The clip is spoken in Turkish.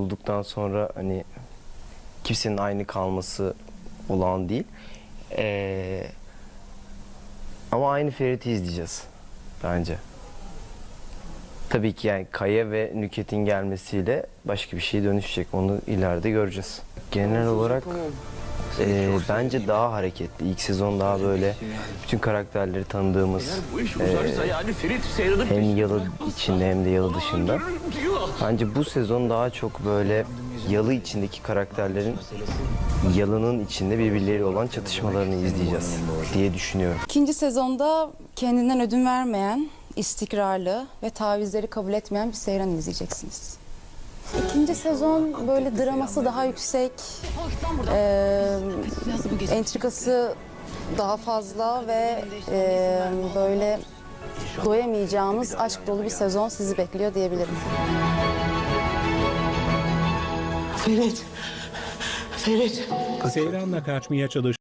bulduktan sonra hani kimsenin aynı kalması olağan değil. Ee, ama aynı Ferit'i izleyeceğiz bence. Tabii ki yani Kaya ve Nüket'in gelmesiyle başka bir şeye dönüşecek. Onu ileride göreceğiz. Genel olarak e, bence daha hareketli. İlk sezon daha böyle bütün karakterleri tanıdığımız e, hem yalı içinde hem de yalı dışında. Bence bu sezon daha çok böyle yalı içindeki karakterlerin yalının içinde birbirleriyle olan çatışmalarını izleyeceğiz diye düşünüyorum. İkinci sezonda kendinden ödün vermeyen, istikrarlı ve tavizleri kabul etmeyen bir Seyran izleyeceksiniz. İkinci sezon böyle draması daha yüksek, eee entrikası daha fazla ve eee, böyle doyamayacağımız aşk dolu bir sezon sizi bekliyor diyebilirim. Ferit. Ferit. Seyran'la kaçmaya çalış